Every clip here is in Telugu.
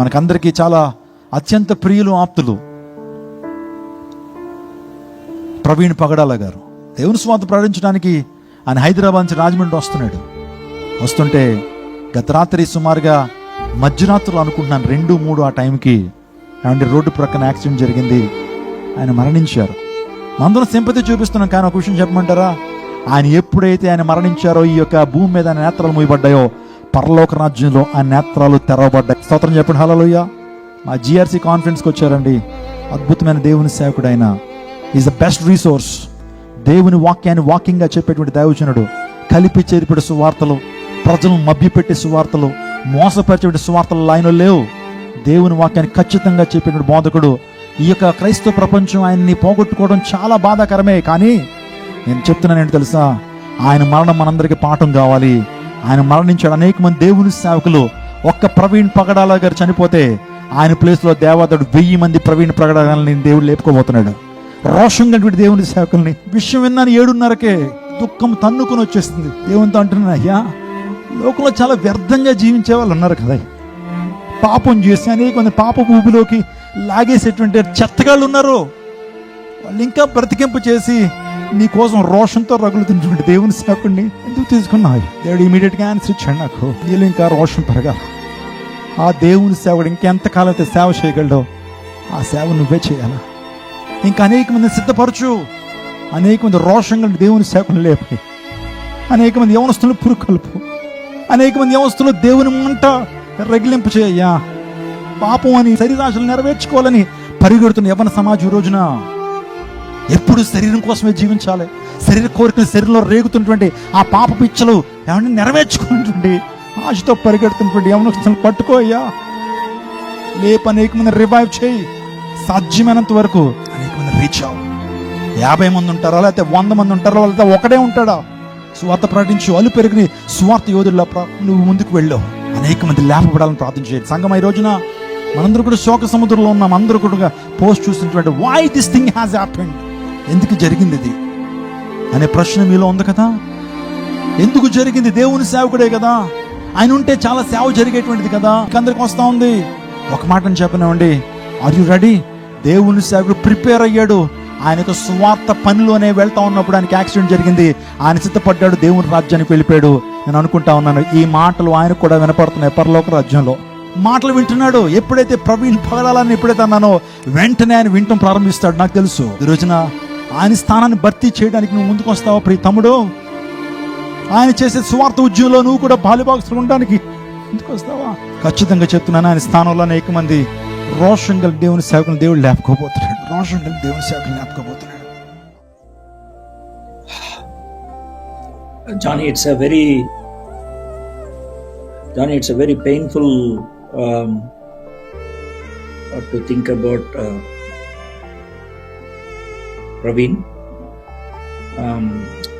మనకందరికీ చాలా అత్యంత ప్రియులు ఆప్తులు. ప్రవీణ్ పగడాల గారు. దేవుని స్వాత ప్రకటించడానికి ఆయన హైదరాబాద్ నుంచి రాజమండ్రి వస్తున్నాడు. వస్తుంటే గత రాత్రి సుమారుగా మధ్యరాత్రులు అనుకుంటున్నాను రెండు మూడు ఆ టైంకి ఏమంటే రోడ్డు ప్రక్కన యాక్సిడెంట్ జరిగింది. ఆయన మరణించారు. మందరం సింపతి చూపిస్తున్నాం కానీ ఒక విషయం చెప్పమంటారా? ఆయన ఎప్పుడైతే ఆయన మరణించారో ఈ యొక్క భూమి మీద ఆయన నేత్రాలు మూయబడ్డాయో పరలోక రాజ్యంలో ఆ నేత్రాలు తెరవబడ్డాయి. స్తోత్రం చెప్పండి. హలోయ మా జిఆర్సీ కాన్ఫరెన్స్కి వచ్చారండి. అద్భుతమైన దేవుని సేవకుడు ఆయన ఈజ్ ద బెస్ట్ రీసోర్స్ దేవుని వాక్యాన్ని వాకింగ్గా చెప్పేటువంటి దైవజనుడు. కలిపి చేరిపెట్టే సువార్తలు ప్రజలను మభ్యపెట్టే సువార్తలు మోసపరిచేటువంటి సువార్తలు ఆయన లేవు. దేవుని వాక్యాన్ని ఖచ్చితంగా చెప్పేటువంటి బోధకుడు. ఈ యొక్క క్రైస్తవ ప్రపంచం ఆయన్ని పోగొట్టుకోవడం చాలా బాధాకరమే. కానీ నేను చెప్తున్నాను ఏంటి తెలుసా? ఆయన మరణం మనందరికీ పాఠం కావాలి. ఆయన మరణించాడు. అనేక మంది దేవుని సేవకులు ఒక్క ప్రవీణ్ పగడాల గారు చనిపోతే ఆయన ప్లేస్లో దేవాతడు వెయ్యి మంది ప్రవీణ్ పగడాలని దేవుడు లేపుకోబోతున్నాడు. రోషం కంటే దేవుని సేవకుల్ని. విషయం విన్నాను ఏడున్నరకే దుఃఖం తన్నుకొని వచ్చేస్తుంది. దేవునితో అంటున్నాను అయ్యా లోకంలో చాలా వ్యర్థంగా జీవించే వాళ్ళు ఉన్నారు కదా. పాపం చేసి అనేక మంది పాప ఊపిలోకి లాగేసేటువంటి చెత్తగాళ్ళు ఉన్నారు. వాళ్ళు ఇంకా బ్రతికింపు చేసి నీ కోసం రోషంతో రగులుతున్నటువంటి దేవుని సేవకుడిని ఎందుకు తీసుకున్నావు? దేవుడు ఇమీడియట్గా ఆన్సర్ ఇచ్చాడు నాకు. నీళ్ళు ఇంకా రోషం పెరగాల ఆ దేవుని సేవకుడు ఇంకెంతకాలం అయితే సేవ చేయగలడో ఆ సేవ నువ్వే చేయాలా? ఇంకా అనేక మంది సిద్ధపరచు. అనేక మంది రోషంగా దేవుని సేవకులు లేపి. అనేక మంది యవనస్తులు పురుగు కలుపు అనేక మంది యవనస్తులు దేవుని మంట రగిలింపు చేయయ్యా. పాపం అని శరీరాశలు నెరవేర్చుకోవాలని పరిగెడుతున్న యవన సమాజం రోజున. ఎప్పుడు శరీరం కోసమే జీవించాలి. శరీర కోరికలు శరీరంలో రేగుతున్నటువంటి ఆ పాప పిచ్చలు ఏమన్నా నెరవేర్చుకున్నటువంటి ఆశతో పరిగెడుతున్నటువంటి యవనస్తులను పట్టుకో అయ్యా. లేపు అనేక మంది రివైవ్ చేయి. సాధ్యమైనంత వరకు అనేక మంది రీచ్ అవ్వు. యాభై మంది ఉంటారా లేకపోతే వంద మంది ఉంటారా లేకపోతే ఒకడే ఉంటాడా? స్వార్థ ప్రకటించు అలు పెరిగిన స్వార్థ యోధుల్లో నువ్వు ముందుకు వెళ్ళావు అనేక మంది లేపబడాలని ప్రార్థన చేయండి. సంఘం ఈ రోజున మనందరూ కూడా శోక సముద్రంలో ఉన్నాం. అందరూ కూడా పోస్ట్ చూసినటువంటి why this thing has happened ఎందుకు జరిగింది ఇది అనే ప్రశ్న మీలో ఉంది కదా? ఎందుకు జరిగింది? దేవుని సేవకుడే కదా. ఆయన ఉంటే చాలా సేవ జరిగేటువంటిది కదా. అందరికి వస్తా ఉంది. ఒక మాటను చెప్పనివ్వండి ఆర్ యు రెడీ దేవుని సేవకుడు ప్రిపేర్ అయ్యాడు. ఆయనకు స్వార్థ పనిలోనే వెళ్తా ఉన్నప్పుడు ఆయనకి యాక్సిడెంట్ జరిగింది. ఆయన సిద్ధపడ్డాడు. దేవుని రాజ్యానికి వెళ్ళిపోయాడు. నేను అనుకుంటా ఉన్నాను. ఈ మాటలు ఆయనకు కూడా వినపడుతున్నాయి పరలోక రాజ్యంలో. మాటలు వింటున్నాడు. ఎప్పుడైతే ప్రవీణ్ పగడాలని ఎప్పుడైతే అన్నానో వెంటనే ఆయన వింటం ప్రారంభిస్తాడు. నాకు తెలుసు. ఈ రోజున ఆయన స్థానాన్ని భర్తీ చేయడానికి నువ్వు ముందుకు వస్తావా ప్రియ తమ్ముడు? ఆయన చేసే స్వార్థ ఉద్యమంలో నువ్వు కూడా బాలిబాక్సులు ఉండడానికి ముందుకు వస్తావా ఖచ్చితంగా చెప్తున్నాను ఆయన స్థానంలో అనేక మంది రోషన్ గల దేవుని సేవకుని దేవుడు లేపకపోతున్నాడు. రోషన్ గల దేవుని సేవకుని లేపకపోతున్నాడు. Johnny, it's a very Johnny, it's a very painful um, uh, to think about uh, Praveen.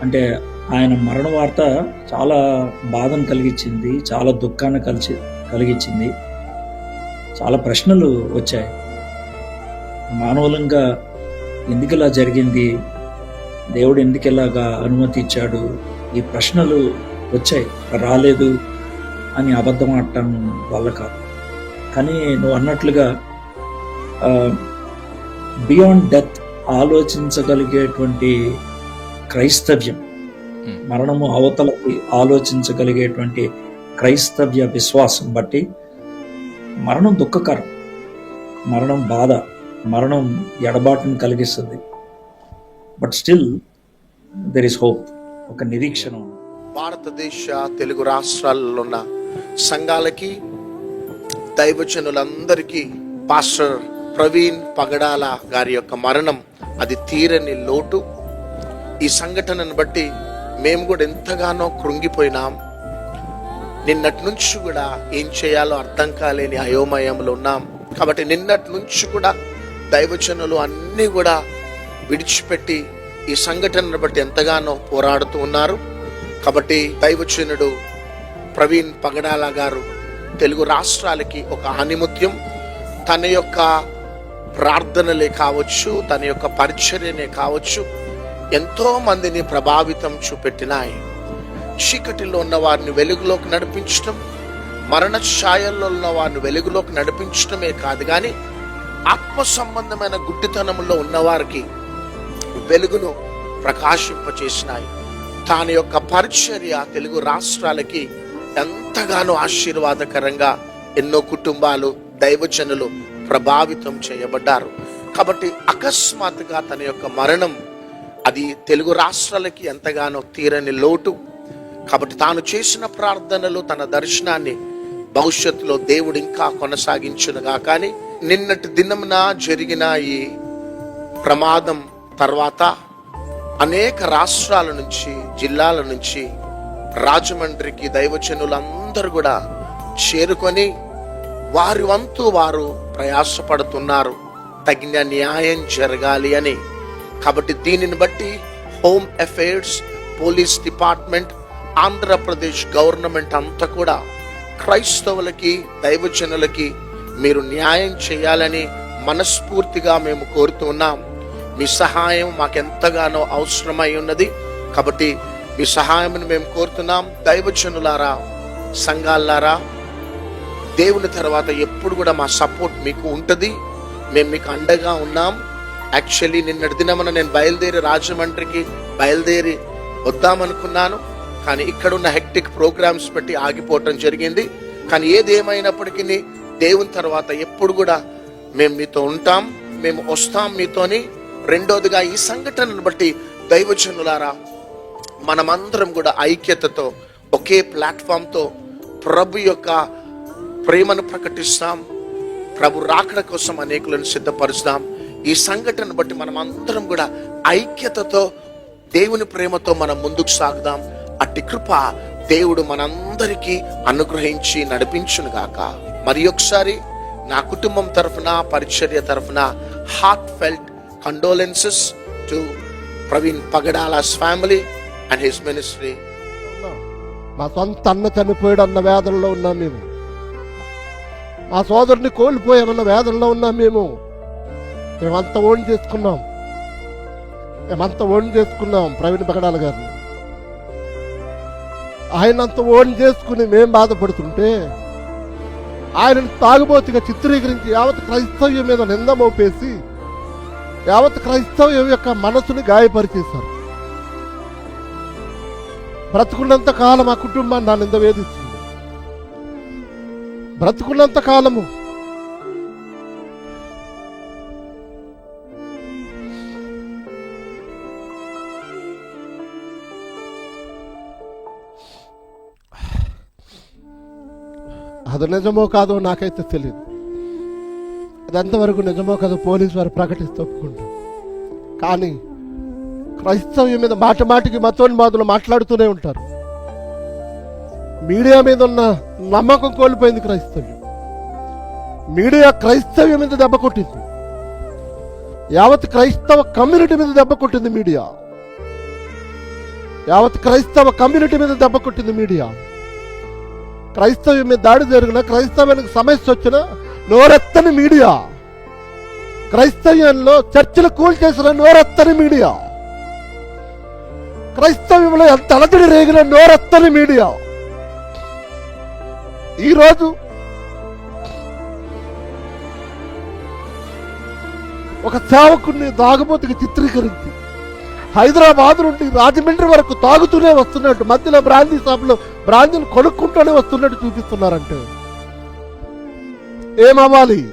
అంటే ఆయన మరణ వార్త చాలా బాధను కలిగించింది చాలా దుఃఖాన్ని కలిసి కలిగించింది. చాలా ప్రశ్నలు వచ్చాయి. మానవులంగా ఎందుకు ఇలా జరిగింది? దేవుడు ఎందుకు ఇలాగా అనుమతి ఇచ్చాడు? ఈ ప్రశ్నలు వచ్చాయి. రాలేదు అని అబద్ధం ఆడటం వల్ల కాదు. కానీ నువ్వు అన్నట్లుగా బియాండ్ డెత్ ఆలోచించగలిగేటువంటి క్రైస్తవ్యం మరణము అవతలకి ఆలోచించగలిగేటువంటి క్రైస్తవ్య విశ్వాసం బట్టి మరణం దుఃఖకరం మరణం బాధ మరణం ఎడబాటును కలిగిస్తుంది. But still there is hope ఒక నిరీక్షణ భారతదేశ తెలుగు రాష్ట్రాలలో ఉన్న సంఘాలకి దైవజనులందరికీ పాస్టర్ ప్రవీణ్ పగడాల గారి యొక్క మరణం అది తీరని లోటు. ఈ సంఘటనను బట్టి మేము కూడా ఎంతగానో కృంగిపోయినాం. నిన్నటి నుంచి కూడా ఏం చేయాలో అర్థం కాలేని అయోమయంలో ఉన్నాం. కాబట్టి నిన్నటి నుంచి కూడా దైవచనులు అన్నీ కూడా విడిచిపెట్టి ఈ సంఘటనను బట్టి ఎంతగానో పోరాడుతూ ఉన్నారు. కాబట్టి దైవచనుడు ప్రవీణ్ పగడాల గారు తెలుగు రాష్ట్రాలకి ఒక ఆనిముత్యం. తన యొక్క ప్రార్థనలే కావచ్చు తన యొక్క పరిచర్యనే కావచ్చు ఎంతో మందిని ప్రభావితం చూపెట్టినాయి. చీకటిలో ఉన్న వారిని వెలుగులోకి నడిపించడం మరణ ఛాయల్లో ఉన్న వారిని వెలుగులోకి నడిపించడమే కాదు కానీ ఆత్మ సంబంధమైన గుడ్డితనంలో ఉన్నవారికి వెలుగును ప్రకాశింపచేసినాయి. తాని యొక్క పరిచర్య తెలుగు రాష్ట్రాలకి ఎంతగానో ఆశీర్వాదకరంగా ఎన్నో కుటుంబాలు దైవజనులు ప్రభావితం చేయబడ్డారు. కాబట్టి అకస్మాత్తుగా తన యొక్క మరణం అది తెలుగు రాష్ట్రాలకి ఎంతగానో తీరని లోటు. కాబట్టి తాను చేసిన ప్రార్థనలు తన దర్శనాన్ని భవిష్యత్తులో దేవుడు ఇంకా కొనసాగించునుగా. కానీ నిన్నటి దినమున జరిగిన ఈ ప్రమాదం తర్వాత అనేక రాష్ట్రాల నుంచి జిల్లాల నుంచి రాజమండ్రికి దైవజనులందరూ కూడా చేరుకొని వారి వంతు వారు ప్రయాసపడుతున్నారు. తగిన న్యాయం జరగాలి అని. కాబట్టి దీనిని బట్టి home affairs police department Andhra Pradesh government అంతా కూడా క్రైస్తవులకి దైవజనులకి మీరు న్యాయం చేయాలని మనస్ఫూర్తిగా మేము కోరుతున్నాం మీ సహాయం మాకెంతగానో అవసరమై ఉన్నది. కాబట్టి మీ సహాయం మేము కోరుతున్నాం. దైవజనులారా సంఘాలారా దేవుని తర్వాత ఎప్పుడు కూడా మా సపోర్ట్ మీకు ఉంటుంది. మేము మీకు అండగా ఉన్నాం. యాక్చువల్లీ నిన్నటి దినమున నేను బయలుదేరి రాజమండ్రికి బయలుదేరి వద్దామనుకున్నాను. కానీ ఇక్కడ ఉన్న హెక్టిక్ ప్రోగ్రామ్స్ బట్టి ఆగిపోవటం జరిగింది. కానీ ఏది ఏమైనప్పటికీ దేవుని తర్వాత ఎప్పుడు కూడా మేము మీతో ఉంటాం. మేము వస్తాం మీతోని. రెండోదిగా ఈ సంఘటనను బట్టి దైవజనులారా మనమందరం కూడా ఐక్యతతో ఒకే ప్లాట్ఫామ్తో ప్రభు యొక్క ప్రేమను ప్రకటిస్తాం. ప్రభు రాకడ కోసం అనేకులను సిద్ధపరుస్తాం. ఈ సంఘటన బట్టి మనం అందరం కూడా ఐక్యతతో దేవుని ప్రేమతో మనం ముందుకు సాగుదాం. అట్టి కృప దేవుడు మనందరికీ అనుగ్రహించి నడిపించును గాక. మరి ఒకసారి నా కుటుంబం తరఫున పరిచర్య తరఫున heart felt condolences to Praveen Pagadala's family and his ministry మా సొంత అన్న చనిపోయాడు అన్న వేదనలో ఉన్నాం మేము. ఆ సోదరుని కోల్పోయామన్న వేదనలో ఉన్నాం మేము. మేమంతా ఓన్ చేసుకున్నాం. మేమంతా ఓన్ చేసుకున్నాం ప్రవీణ్ బగడాల గారిని. ఆయనంత ఓన్ చేసుకుని మేం బాధపడుతుంటే ఆయనను తాగుబోతుగా చిత్రీకరించి యావత్ క్రైస్తవ్యం మీద నింద మోపేసి యావత్ క్రైస్తవ్యం యొక్క మనసుని గాయపరిచేశారు. బ్రతుకున్నంత కాలం ఆ కుటుంబాన్ని నా నింద వేధిస్తుంది. బ్రతుకున్నంత కాలము. అది నిజమో కాదో నాకైతే తెలియదు అది ఎంతవరకు నిజమో కాదో పోలీసు వారు ప్రకటిస్తూ ఒప్పుకుంటాం కానీ క్రైస్తవ్యం మీద మాట మాటికి మతోన్మాదులు మాట్లాడుతూనే ఉంటారు. మీడియా మీద ఉన్న నమ్మకం కోల్పోయింది క్రైస్తవ్యం. మీడియా క్రైస్తవ్యం మీద దెబ్బ కొట్టింది. యావత్ క్రైస్తవ కమ్యూనిటీ మీద దెబ్బ కొట్టింది మీడియా. యావత్ క్రైస్తవ కమ్యూనిటీ మీద దెబ్బ కొట్టింది మీడియా. క్రైస్తవ్యం మీద దాడి జరిగిన క్రైస్తవానికి సమస్య వచ్చిన నోరెత్తని మీడియా. క్రైస్తవ్యంలో చర్చలు కూల్చేసిన నోరెత్తని మీడియా. క్రైస్తవ్యంలో ఎంత అలజడి రేగిన నోరెత్తని మీడియా. ఈరోజు ఒక సేవకుడిని దాగుబోతుగా చిత్రీకరించి హైదరాబాద్ నుండి రాజమండ్రి వరకు తాగుతూనే వస్తున్నట్టు మధ్యలో బ్రాందీ షాప్లో బ్రాందీని కొనుక్కుంటూనే వస్తున్నట్టు చూపిస్తున్నారంటే. ఏమవ్వాలి?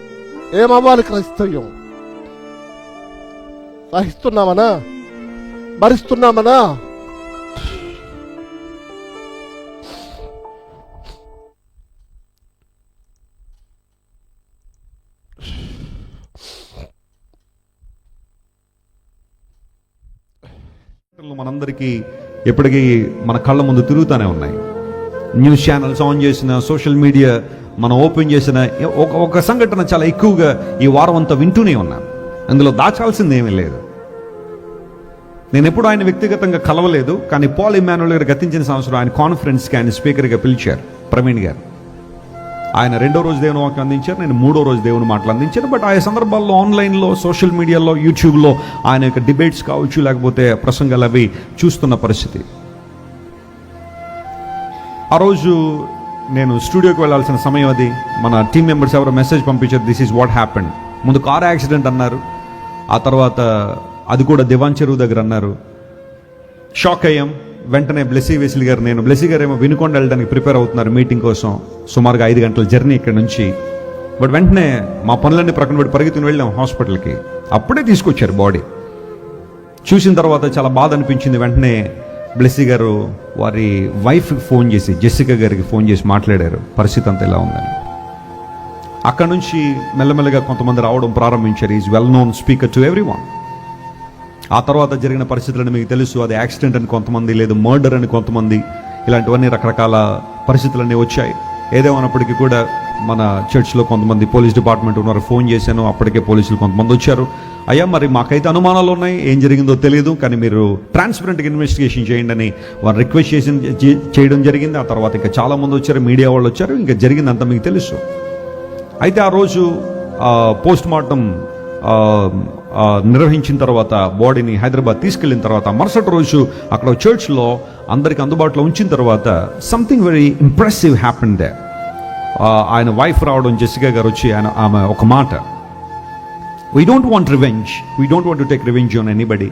ఏమవ్వాలి క్రైస్తవ్యం? సహిస్తున్నామనా? భరిస్తున్నామనా? ప్రకటనలు మనందరికీ ఎప్పటికీ మన కళ్ళ ముందు తిరుగుతూనే ఉన్నాయి. న్యూస్ ఛానల్స్ ఆన్ చేసిన సోషల్ మీడియా మనం ఓపెన్ చేసిన ఒక ఒక సంఘటన చాలా ఎక్కువగా ఈ వారం అంతా వింటూనే ఉన్నాను. అందులో దాచాల్సింది ఏమీ లేదు. నేను ఎప్పుడు ఆయన వ్యక్తిగతంగా కలవలేదు కానీ పాల్ ఇమాన్యుల్ గారు గతించిన సంవత్సరం ఆయన కాన్ఫరెన్స్కి ఆయన స్పీకర్గా పిలిచారు ప్రవీణ్ గారు. ఆయన రెండో రోజు దేవుని వాక్యం అందించారు నేను మూడో రోజు దేవుని మాటలు అందించాను. బట్ ఆయా సందర్భాల్లో ఆన్లైన్లో సోషల్ మీడియాలో యూట్యూబ్లో ఆయన యొక్క డిబేట్స్ కావచ్చు లేకపోతే ప్రసంగాలు అవి చూస్తున్న పరిస్థితి. ఆ రోజు నేను స్టూడియోకి వెళ్ళాల్సిన సమయం అది. మన టీం మెంబర్స్ ఎవరో మెసేజ్ పంపించారు దిస్ ఈజ్ వాట్ హ్యాపెండ్ ముందు కార్ యాక్సిడెంట్ అన్నారు. ఆ తర్వాత అది కూడా దివాన్ చెరువు దగ్గర అన్నారు. షాక్ అయ్యాం. వెంటనే బ్లెస్సీ వెసిల్ గారు నేను. బ్లెస్సీ గారు ఏమో వినుకొండ వెళ్ళడానికి ప్రిపేర్ అవుతున్నారు మీటింగ్ కోసం. సుమారుగా ఐదు గంటల జర్నీ ఇక్కడ నుంచి. బట్ వెంటనే మా పనులన్నీ ప్రక్కన పెట్టి పరిగెత్తుని వెళ్ళాం హాస్పిటల్కి. అప్పుడే తీసుకొచ్చారు బాడీ. చూసిన తర్వాత చాలా బాధ అనిపించింది. వెంటనే బ్లెస్సీ గారు వారి వైఫ్కి ఫోన్ చేసి జెసికా గారికి ఫోన్ చేసి మాట్లాడారు. పరిస్థితి అంతా ఎలా ఉందని. అక్కడ నుంచి మెల్లమెల్లగా కొంతమంది రావడం ప్రారంభించారు. Is well known speaker to every one ఆ తర్వాత జరిగిన పరిస్థితులను మీకు తెలుసు. అది యాక్సిడెంట్ అని కొంతమంది లేదు మర్డర్ అని కొంతమంది ఇలాంటివన్నీ రకరకాల పరిస్థితులన్నీ వచ్చాయి. ఏదేమన్నప్పటికీ కూడా మన చర్చ్లో కొంతమంది పోలీస్ డిపార్ట్మెంట్ ఉన్నారు. ఫోన్ చేశాను అప్పటికే పోలీసులు కొంతమంది వచ్చారు. అయ్యా మరి మాకైతే అనుమానాలు ఉన్నాయి ఏం జరిగిందో తెలియదు కానీ మీరు ట్రాన్స్పరెంట్గా ఇన్వెస్టిగేషన్ చేయండి అని వారు రిక్వెస్ట్ చేసి చేయడం జరిగింది. ఆ తర్వాత ఇంకా చాలా మంది వచ్చారు మీడియా వాళ్ళు వచ్చారు ఇంకా జరిగిందంతా మీకు తెలుసు. అయితే ఆ రోజు పోస్ట్ మార్టం నిర్వహించిన తర్వాత బాడీని హైదరాబాద్ తీసుకెళ్ళిన తర్వాత మరుసటి రోజు అక్కడ చర్చ్లో అందరికి అందుబాటులో ఉంచిన తర్వాత something very impressive happen they ఆయన వైఫ్ రావడం జెసికా గారు వచ్చి ఆయన ఆమె ఒక మాట. We don't want revenge we don't want to take revenge on anybody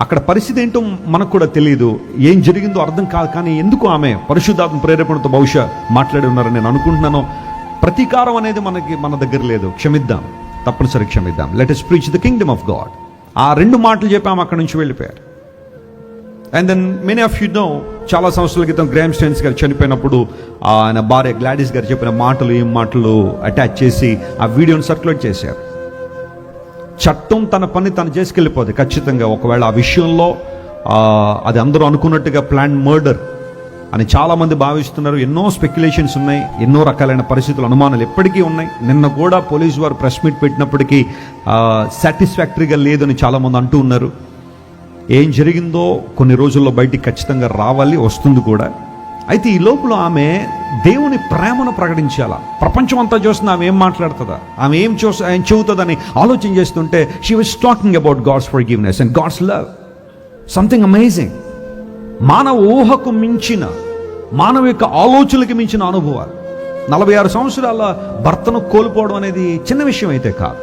అక్కడ పరిస్థితి ఏంటో మనకు కూడా తెలియదు ఏం జరిగిందో అర్థం కాదు కానీ ఎందుకు ఆమె పరిశుద్ధాత్మ ప్రేరేపణతో బహుశా మాట్లాడి ఉన్నారని నేను అనుకుంటున్నాను ప్రతీకారం అనేది మనకి మన దగ్గర లేదు. క్షమిద్దాం. తప్పనిసరి క్షమిద్దాం. Let us preach the kingdom of God ఆ రెండు మాటలు చెప్పాము అక్కడి నుంచి వెళ్ళిపోయారు. And then many of you know చాలా సంవత్సరాల క్రితం గ్రామ్ స్టెన్స్ గారు చనిపోయినప్పుడు ఆయన భార్య గ్లాడిస్ గారు చెప్పిన మాటలు ఈ మాటలు అటాచ్ చేసి ఆ వీడియోని సర్క్యులేట్ చేశారు. చట్టం తన పని తను చేసుకెళ్ళిపోతుంది ఖచ్చితంగా ఒకవేళ ఆ విషయంలో అది అందరూ అనుకున్నట్టుగా ప్లాన్ మర్డర్ అని చాలామంది భావిస్తున్నారు. ఎన్నో స్పెక్యులేషన్స్ ఉన్నాయి. ఎన్నో రకాలైన పరిస్థితులు అనుమానాలు ఎప్పటికీ ఉన్నాయి. నిన్న కూడా పోలీసు వారు ప్రెస్ మీట్ పెట్టినప్పటికీ సాటిస్ఫాక్టరీగా లేదని చాలామంది అంటూ ఉన్నారు. ఏం జరిగిందో కొన్ని రోజుల్లో బయటికి ఖచ్చితంగా రావాలి వస్తుంది కూడా. అయితే ఈ లోపల ఆమె దేవుని ప్రేమను ప్రకటించాలా? ప్రపంచం అంతా చూస్తున్నా ఆమె ఏం మాట్లాడుతుందా? ఆమె ఏం చూ చెబుతుందని ఆలోచన చేస్తుంటే she was talking about God's forgiveness and God's love something amazing మానవ ఊహకు మించిన మానవ యొక్క ఆలోచనలకు మించిన అనుభవాలు. నలభై ఆరు సంవత్సరాల భర్తను కోల్పోవడం అనేది చిన్న విషయం అయితే కాదు.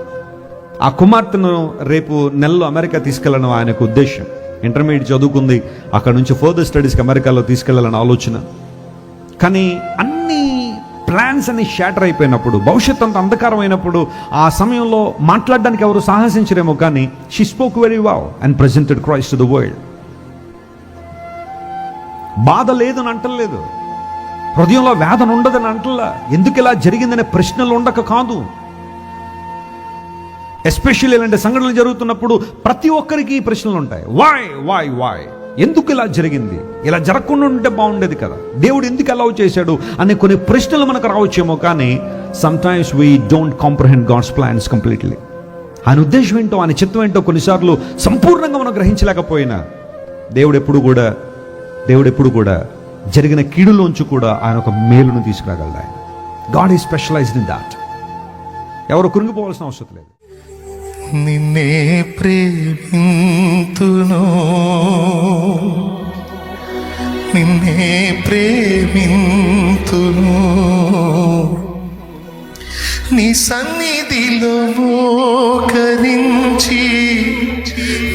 ఆ కుమార్తెను రేపు నెలలో అమెరికా తీసుకెళ్ళడం ఆయనకు ఉద్దేశం ఇంటర్మీడియట్ చదువుకుంది అక్కడ నుంచి ఫర్దర్ స్టడీస్కి అమెరికాలో తీసుకెళ్ళాలని ఆలోచన. కానీ అన్ని ప్లాన్స్ అన్ని షాటర్ అయిపోయినప్పుడు భవిష్యత్ అంత అంధకారం అయినప్పుడు ఆ సమయంలో మాట్లాడడానికి ఎవరు సాహసించరేమో కానీ she spoke very wow and presented Christ to the world బాధ లేదని అంటలేదు. హృదయంలో వేదన ఉండదని అంటలా. ఎందుకు ఇలా జరిగిందనే ప్రశ్నలు ఉండక కాదు. ఎస్పెషల్లీ ఇలాంటి సంఘటనలు జరుగుతున్నప్పుడు ప్రతి ఒక్కరికి ఈ ప్రశ్నలు ఉంటాయి. వాయ్ వాయ్ వాయ్ ఎందుకు ఇలా జరిగింది? ఇలా జరగకుండా ఉంటే బాగుండేది కదా. దేవుడు ఎందుకు అలౌ చేశాడు అనే కొన్ని ప్రశ్నలు మనకు రావచ్చేమో కానీ sometimes we don't comprehend God's plans completely ఆయన ఉద్దేశం ఏంటో ఆయన చిత్తం ఏంటో కొన్నిసార్లు సంపూర్ణంగా మనం గ్రహించలేకపోయినా దేవుడు ఎప్పుడు కూడా దేవుడు ఎప్పుడు కూడా జరిగిన కీడులోంచి కూడా ఆయన ఒక మేలును తీసుకురాగలడు ఆయన. గాడ్ ఈ స్పెషలైజ్డ్ ఇన్ దాట్ ఎవరు కృంగిపోవాల్సిన అవసరం లేదు. నిన్నే ప్రేమింతును. నిన్నే ప్రేమింతును. నీ సన్నిధిలో మోకరించి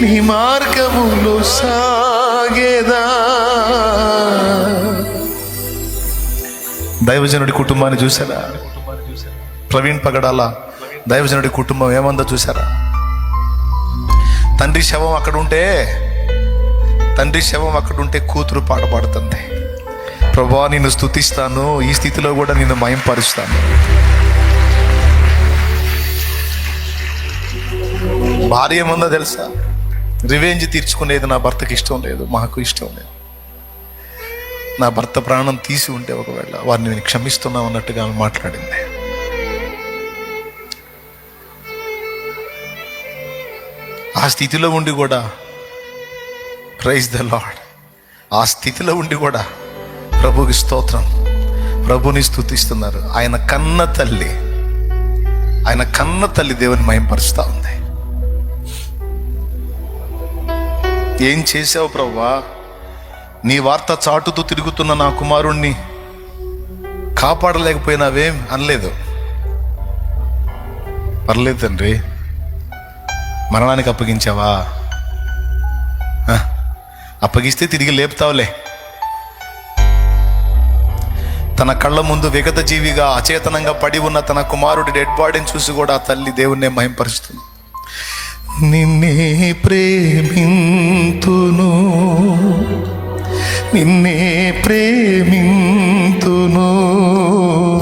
నీ మార్గములో సాగేదా? దైవజనుడి కుటుంబాన్ని చూసారా ప్రవీణ్ పగడాల దైవజనుడి కుటుంబం ఏమందో చూసారా తండ్రి శవం అక్కడ ఉంటే తండ్రి శవం అక్కడ ఉంటే కూతురు పాట పాడుతుంది. ప్రభా నిన్ను స్తుతిస్తాను ఈ స్థితిలో కూడా నిన్ను మయంపరుస్తాను. భార్య ఏముందో తెలుసా? రివెంజ్ తీర్చుకునేది నా భర్తకి ఇష్టం లేదు మాకు ఇష్టం లేదు. నా భర్త ప్రాణం తీసి ఉంటే ఒకవేళ వారిని నేను క్షమిస్తున్నాం అన్నట్టుగా ఆమె మాట్లాడింది. ఆ స్థితిలో ఉండి కూడా ప్రైజ్ ద లాడ్ ఆ స్థితిలో ఉండి కూడా ప్రభుకి స్తోత్రం. ప్రభుని స్థుతిస్తున్నారు ఆయన కన్న తల్లి ఆయన కన్న తల్లి దేవుని మయంపరుస్తూ ఉంది. ఏం చేసావు ప్రభా నీ వార్త చాటుతూ తిరుగుతున్న నా కుమారుణ్ణి కాపాడలేకపోయినావేం అనలేదు. పర్లేదు తండ్రి. మరణానికి అప్పగించావా? అప్పగిస్తే తిరిగి లేపుతావులే. తన కళ్ళ ముందు విగత జీవిగా అచేతనంగా పడి ఉన్న తన కుమారుడి డెడ్ బాడీని చూసి కూడా ఆ తల్లి దేవుణ్ణే మహింపరుస్తుంది. నిన్నే ప్రేమింతును. నిన్నే ప్రేమింతును. నిన్నే ప్రేమ